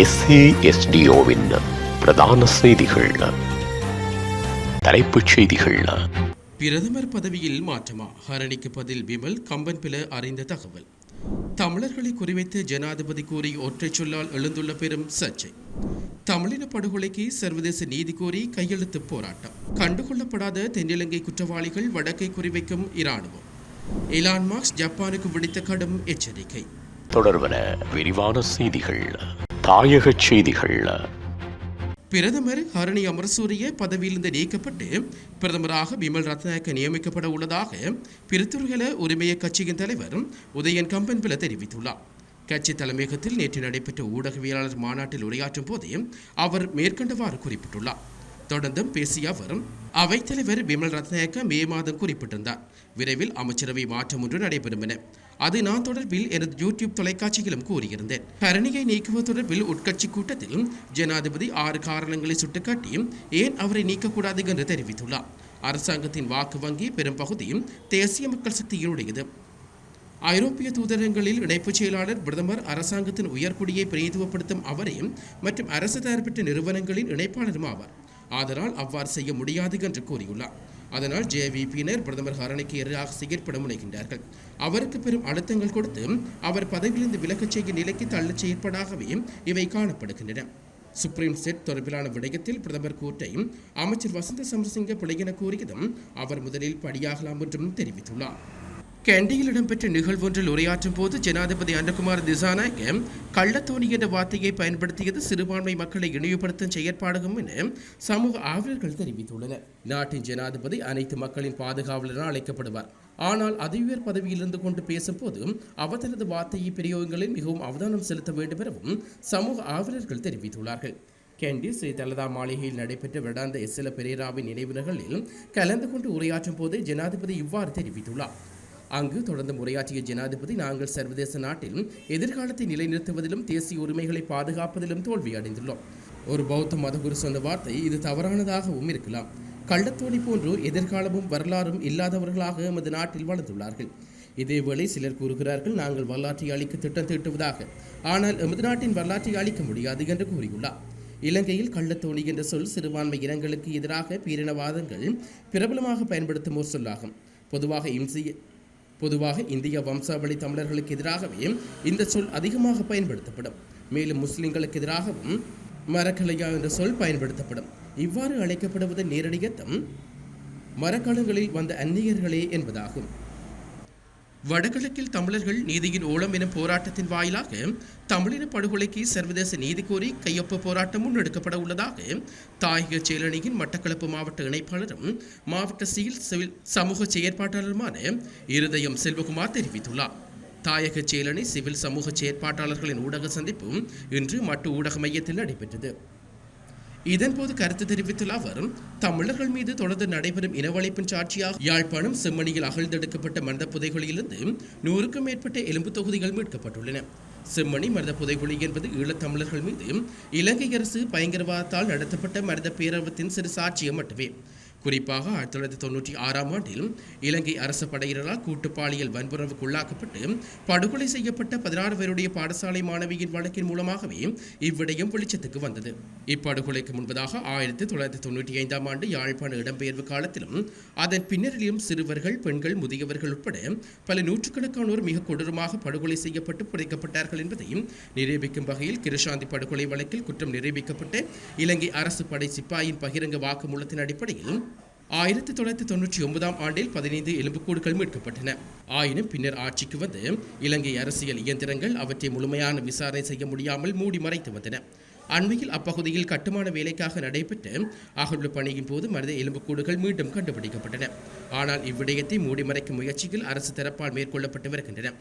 எஸ்ஏஎஸ்டிஓவின் பிரதான செய்திகள். தலைப்புச் செய்திகள். பிரதமர் பதவியில் மாற்றமா ஹரணிக்கு பதில் விமல் கம்பன்பில அறிந்த தகவல். தமிழர்களை குறிவைத்து ஜனாதிபதி கூறி ஒற்றைச் சொல்லால் எழுந்துள்ள பெரும் சர்ச்சை. தமிழின படுகொலைக்கு சர்வதேச நீதி கோரி கையெழுத்து போராட்டம். கண்டுகொள்ளப்படாத தென்னிலங்கை குற்றவாளிகள் வடக்கை குறிவைக்கும் இராணுவம். இலான் மார்க்ஸ் ஜப்பானுக்கு விடுத்த கடும் எச்சரிக்கை. தொடர்பன விரிவான செய்திகள். தாயக செய்திகள் பிரதமர் ஹரணி அமரசூரிய பதவியிலிருந்து நீக்கப்பட்டு பிரதமராக விமல் ரத்நாயக்க நியமிக்கப்பட உள்ளதாக பிரித்துருகல உரிமைய கட்சியின் தலைவர் உதயன் கம்பன்பில தெரிவித்துள்ளார். கட்சி தலைமையகத்தில் நேற்று நடைபெற்ற ஊடகவியலாளர் மாநாட்டில் உரையாற்றும் போதே அவர் மேற்கண்டவாறு குறிப்பிட்டுள்ளார். தொடர்ந்தும் பேசிய அவர் அவைத்தலைவர் விமல் ரத்நாயக்க மே மாதம் குறிப்பிட்டிருந்தார். விரைவில் அமைச்சரவை மாற்றம் ஒன்று நடைபெறும் என அது நான் தொடர்பில் எனது யூடியூப் தொலைக்காட்சியிலும் கூறியிருந்தேன். கரணியை நீக்குவது தொடர்பில் உட்கட்சி கூட்டத்தில் ஜனாதிபதி ஆறு காரணங்களை சுட்டிக்காட்டியும் ஏன் அவரை நீக்கக்கூடாது என்று தெரிவித்துள்ளார். அரசாங்கத்தின் வாக்கு வங்கி பெரும் பகுதியும் தேசிய மக்கள் சக்தியினுடையது ஐரோப்பிய தூதரகங்களில் இணைப்புச் செயலாளர் பிரதமர் அரசாங்கத்தின் உயர்குடியை பிரதிநிதித்துவப்படுத்தும் அவரையும் மற்றும் அரசு தரப்பட்ட நிறுவனங்களின் இணைப்பாளரும் ஆவார். ஆதலால் அவ்வாறு செய்ய முடியாது என்று கூறியுள்ளார். அதனால் ஜேவிபியினர் பிரதமர் ஹரணிக்கு எதிராக செயற்பட முனைகின்றார்கள் அவருக்கு பெரும் அழுத்தங்கள் கொடுத்து அவர் பதவியிலிருந்து விலகச் செய்ய நிலைக்கு தள்ளச் செயற்படாகவே இவை காணப்படுகின்றன. சுப்ரீம் செட் தொடர்பிலான விடயத்தில் பிரதமர் கூற்றை அமைச்சர் வசந்த சமரசிங்க பிழையென கூறியதும் அவர் முதலில் படியாகலாம் என்றும் தெரிவித்துள்ளார். கண்டியில் இடம்பெற்ற நிகழ்வொன்றில் உரையாற்றும் போது ஜனாதிபதி அன்னகுமார் திசாநாயகம் கள்ளத்தோணி என்ற வார்த்தையை பயன்படுத்தியது சிறுபான்மை மக்களை இழிவுபடுத்தும் செயற்பாடுகும் என சமூக ஆவலர்கள் தெரிவித்துள்ளனர். நாட்டின் ஜனாதிபதி அனைத்து மக்களின் பாதுகாவலர் அழைக்கப்படுவார். ஆனால் அதிஉயர் பதவியில் இருந்து கொண்டு பேசும்போது அவர் தனது வார்த்தையை பிரயோகங்களில் மிகவும் அவதானம் செலுத்த வேண்டும் எனவும் சமூக ஆவலர்கள் தெரிவித்துள்ளார்கள். கேண்டி ஸ்ரீ தலதா மாளிகையில் நடைபெற்ற விடாந்த எஸ்எல பெரேராவின் நினைவினர்களில் கலந்து கொண்டு உரையாற்றும் போது ஜனாதிபதி இவ்வாறு தெரிவித்துள்ளார். அங்கு தொடர்ந்து உரையாற்றிய ஜனாதிபதி நாங்கள் சர்வதேச நாட்டில் எதிர்காலத்தை நிலைநிறுத்துவதிலும் தேசிய உரிமைகளை பாதுகாப்பதிலும் தோல்வி அடைந்துள்ளோம். ஒரு பௌத்த மதகுரு சொன்ன வார்த்தை இது தவறானதாகவும் இருக்கலாம். கள்ளத்தோணி போன்று எதிர்காலமும் வரலாறும் இல்லாதவர்களாக எமது நாட்டில் வளர்ந்துள்ளார்கள். இதேவேளை சிலர் கூறுகிறார்கள் நாங்கள் வரலாற்றை அழிக்க திட்டம் தீட்டுவதாக. ஆனால் எமது நாட்டின் வரலாற்றை அழிக்க முடியாது என்று கூறியுள்ளார். இலங்கையில் கள்ளத்தோணி என்ற சொல் சிறுபான்மை இனங்களுக்கு எதிராக பேரினவாதங்கள் பிரபலமாக பயன்படுத்தும் ஒரு சொல்லாகும். பொதுவாக இம்சை பொதுவாக இந்திய வம்சாவளி தமிழர்களுக்கு எதிராகவே இந்த சொல் அதிகமாக பயன்படுத்தப்படும். மேலும் முஸ்லிம்களுக்கு எதிராகவும் மரக்கலையா என்ற சொல் பயன்படுத்தப்படும். இவ்வாறு அழைக்கப்படுவதன் நேரடியத்தம் மரக்கலங்களில் வந்த அந்நியர்களே என்பதாகும். வடகிழக்கில் தமிழர்கள் நீதியின் ஓலம் எனும் போராட்டத்தின் வாயிலாக தமிழின படுகொலைக்கு சர்வதேச நீதி கோரி கையொப்ப போராட்டம் முன்னெடுக்கப்பட உள்ளதாக தாயக செயலணியின் மட்டக்களப்பு மாவட்ட இணைப்பாளரும் மாவட்ட சிவில் சிவில் சமூக செயற்பாட்டாளருமான இருதயம் செல்வகுமார் தெரிவித்துள்ளார். தாயக செயலணி சிவில் சமூக செயற்பாட்டாளர்களின் ஊடக சந்திப்பும் இன்று மட்டு ஊடக மையத்தில் நடைபெற்றது. இதன்போது கருத்து தெரிவித்துள்ள அவர் தமிழர்கள் மீது தொடர்ந்து நடைபெறும் இனவழிப்பின் சாட்சியாக யாழ்ப்பாணம் செம்மணியில் அகழ்ந்தெடுக்கப்பட்ட மனித புதைகுழியிலிருந்து நூறுக்கும் மேற்பட்ட எலும்பு தொகுதிகள் மீட்கப்பட்டுள்ளன. செம்மணி மனித புதைகுழி என்பது ஈழத்தமிழர்கள் மீது இலங்கை அரசு பயங்கரவாதத்தால் நடத்தப்பட்ட மனித பேரவத்தின் சிறு சாட்சியம் மட்டுமே. குறிப்பாக ஆயிரத்தி தொள்ளாயிரத்தி தொண்ணூற்றி ஆறாம் ஆண்டில் இலங்கை அரசு படையினரால் கூட்டுப்பாலியல் வன்புறவுக்குள்ளாக்கப்பட்டு படுகொலை செய்யப்பட்ட பதினாறு பேருடைய பாடசாலை மாணவியின் வழக்கின் மூலமாகவே இவ்விடயம் வெளிச்சத்துக்கு வந்தது. இப்படுகொலைக்கு முன்பதாக ஆயிரத்தி தொள்ளாயிரத்தி தொண்ணூற்றி ஐந்தாம் ஆண்டு யாழ்ப்பாண இடம்பெயர்வு காலத்திலும் அதன் பின்னரிலும் சிறுவர்கள் பெண்கள் முதியவர்கள் உட்பட பல நூற்றுக்கணக்கானோர் மிக கொடூரமாக படுகொலை செய்யப்பட்டு புதைக்கப்பட்டார்கள் என்பதையும் நிரூபிக்கும் வகையில் கிருஷாந்தி படுகொலை வழக்கில் குற்றம் நிரூபிக்கப்பட்ட இலங்கை அரசு படை சிப்பாயின் பகிரங்க வாக்குமூலத்தின் அடிப்படையில் ஆயிரத்தி தொள்ளாயிரத்தி தொண்ணூற்றி ஒன்பதாம் ஆண்டில் பதினைந்து எலும்புக்கூடுகள் மீட்கப்பட்டன. ஆயினும் பின்னர் ஆட்சிக்கு வந்து இலங்கை அரசியல் இயந்திரங்கள் அவற்றை முழுமையான விசாரணை செய்ய முடியாமல் மூடி மறைத்து வந்தன. அண்மையில் அப்பகுதியில் கட்டுமான வேலைக்காக நடைபெற்ற அகழ்வு பணியின் போது மனித எலும்புக்கூடுகள் மீண்டும் கண்டுபிடிக்கப்பட்டன. ஆனால் இவ்விடயத்தை மூடி மறைக்கும் முயற்சிகள் அரசு தரப்பால் மேற்கொள்ளப்பட்டு வருகின்றன.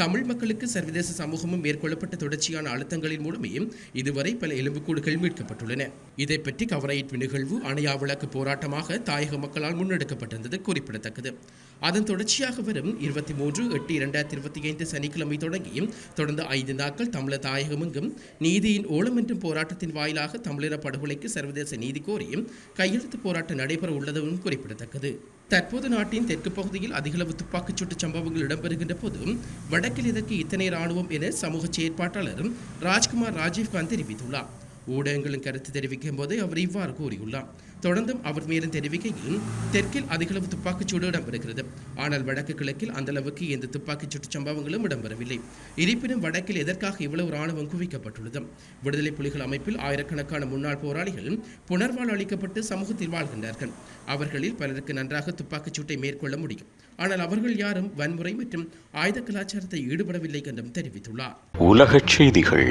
தமிழ் மக்களுக்கு சர்வதேச சமூகமும் மேற்கொள்ளப்பட்ட தொடர்ச்சியான அழுத்தங்களின் மூலமே இதுவரை பல எலும்புக்கூடுகள் மீட்கப்பட்டுள்ளன. இதை பற்றி கவரையீட்டு நிகழ்வு அணையா விளக்கு போராட்டமாக தாயக மக்களால் முன்னெடுக்கப்பட்டிருந்தது குறிப்பிடத்தக்கது. அதன் தொடர்ச்சியாக வரும் இருபத்தி மூன்று எட்டு இரண்டாயிரத்தி இருபத்தி ஐந்து சனிக்கிழமை தொடங்கி தொடர்ந்து ஐந்து நாட்கள் தமிழர் தாயகமெங்கும் நீதியின் ஓலம் என்றும் போராட்டத்தின் வாயிலாக தமிழர படுகொலைக்கு சர்வதேச நீதி கோரி கையெழுத்து போராட்டம் நடைபெற உள்ளதும் குறிப்பிடத்தக்கது. தற்போது நாட்டின் தெற்கு பகுதியில் அதிகளவு துப்பாக்கிச் சூட்டு சம்பவங்கள் இடம்பெறுகின்ற போதும் வடக்கில் இதற்கு இத்தனை ராணுவம் என சமூக செயற்பாட்டாளர் ராஜ்குமார் ராஜீவ்காந்த் தெரிவித்துள்ளார். ஊடகங்களும் கருத்து தெரிவிக்கும் போது அவர் இவ்வாறு கூறியுள்ளார். தொடர்ந்தும் அவர் மேலும் தெரிவிக்கையில் தெற்கில் அதிகளவு துப்பாக்கிச்சூடு இடம்பெறுகிறது. ஆனால் வடக்கு கிழக்கில் அந்த அளவுக்கு எந்த துப்பாக்கிச் சூட்டு சம்பவங்களும் இடம்பெறவில்லை. இருப்பினும் வடக்கில் எதற்காக இவ்வளவு ராணுவம் குவிக்கப்பட்டுள்ளது? விடுதலை புலிகள் அமைப்பில் ஆயிரக்கணக்கான முன்னாள் போராளிகள் புனர்வாழ் அளிக்கப்பட்டு சமூகத்தில் வாழ்கின்றார்கள். அவர்களில் பலருக்கு நன்றாக துப்பாக்கிச்சூட்டை மேற்கொள்ள முடியும். ஆனால் அவர்கள் யாரும் வன்முறை மற்றும் ஆயுத கலாச்சாரத்தை ஈடுபடவில்லை என்றும் தெரிவித்துள்ளார். உலகச் செய்திகள்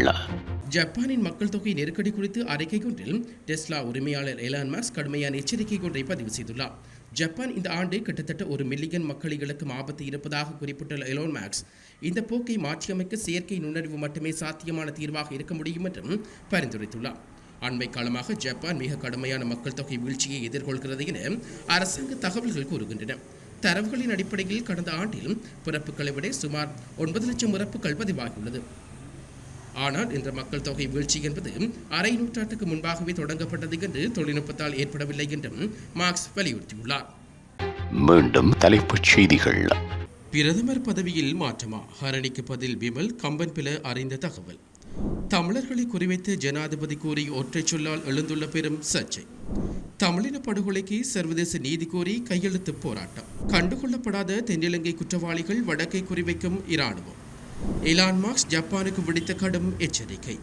ஜப்பானின் மக்கள் தொகை நெருக்கடி குறித்து அறிக்கை ஒன்றில் டெஸ்லா உரிமையாளர் எலான் மாஸ் கடுமையான எச்சரிக்கை ஒன்றை பதிவு செய்துள்ளார். ஜப்பான் இந்த ஆண்டு கிட்டத்தட்ட ஒரு மில்லியன் மக்களை இழக்கும் ஆபத்து இருப்பதாக குறிப்பிட்டுள்ள எலோன் மேக்ஸ் இந்த போக்கை மாற்றியமைக்க செயற்கை நுண்ணறிவு மட்டுமே சாத்தியமான தீர்வாக இருக்க முடியும் என்றும் பரிந்துரைத்துள்ளார். அண்மை காலமாக ஜப்பான் மிக கடுமையான மக்கள் தொகை வீழ்ச்சியை எதிர்கொள்கிறது என அரசாங்க தகவல்கள் கூறுகின்றன. தரவுகளின் அடிப்படையில் கடந்த ஆண்டில் பிறப்புகளை விட சுமார் ஒன்பது லட்சம் இறப்புகள் பதிவாகியுள்ளது. ஆனால் இந்த மக்கள் தொகை வீழ்ச்சி என்பது அரை நூற்றாண்டுக்கு முன்பாகவே தொடங்கப்பட்டது என்று தொழில்நுட்பத்தால் ஏற்படவில்லை என்றும் மார்க்ஸ் வலியுறுத்தியுள்ளார். மீண்டும் தலைப்புச் செய்திகள். பிரதமர் பதவியில் மாற்றமா? ஹரணிக்கு பதில் விமல் கம்பன் பில அறிந்த தகவல். தமிழர்களை குறிவைத்து ஜனாதிபதி கூறி ஒற்றைச் சொல்லால் எழுந்துள்ள பெரும் சர்ச்சை. தமிழின படுகொலைக்கு சர்வதேச நீதி கோரி கையெழுத்து போராட்டம். கண்டுகொள்ளப்படாத தென்னிலங்கை குற்றவாளிகள் வடக்கை குறிவைக்கும் இராணுவம். இலான் மார்க்ஸ் ஜப்பானுக்கு விடுத்த கடும் எச்சரிக்கை.